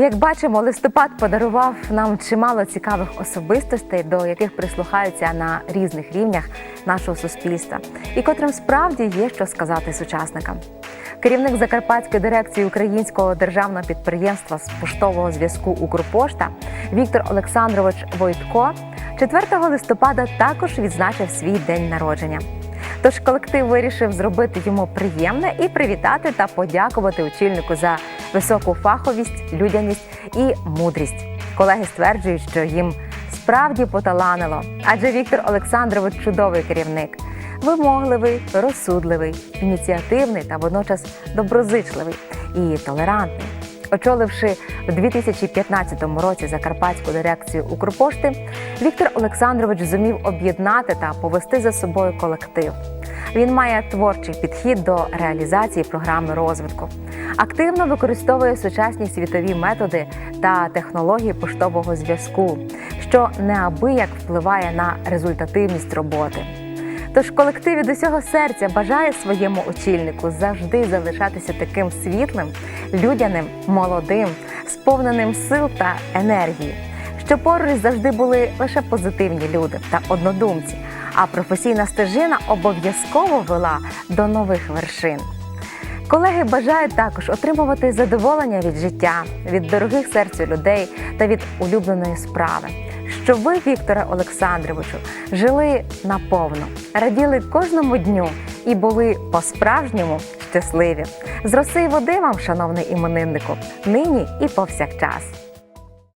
Як бачимо, листопад подарував нам чимало цікавих особистостей, до яких прислухаються на різних рівнях нашого суспільства, і котрим справді є що сказати сучасникам. Керівник Закарпатської дирекції Українського державного підприємства з поштового зв'язку Укрпошта Віктор Олександрович Войтко 4 листопада також відзначив свій день народження. Тож колектив вирішив зробити йому приємне і привітати та подякувати очільнику за високу фаховість, людяність і мудрість. Колеги стверджують, що їм справді поталанило, адже Віктор Олександрович чудовий керівник, вимогливий, розсудливий, ініціативний та водночас доброзичливий і толерантний. Очоливши в 2015 році Закарпатську дирекцію Укрпошти, Віктор Олександрович зумів об'єднати та повести за собою колектив. Він має творчий підхід до реалізації програми розвитку, активно використовує сучасні світові методи та технології поштового зв'язку, що неабияк впливає на результативність роботи. Тож колектив від усього серця бажає своєму очільнику завжди залишатися таким світлим, людяним, молодим, сповненим сил та енергії, щоб поруч завжди були лише позитивні люди та однодумці, а професійна стежина обов'язково вела до нових вершин. Колеги бажають також отримувати задоволення від життя, від дорогих серцю людей та від улюбленої справи. Щоб ви, Вікторе Олександровичу, жили наповно, раділи кожному дню і були по-справжньому щасливі. З роси води вам, шановний імениннику, нині і повсякчас.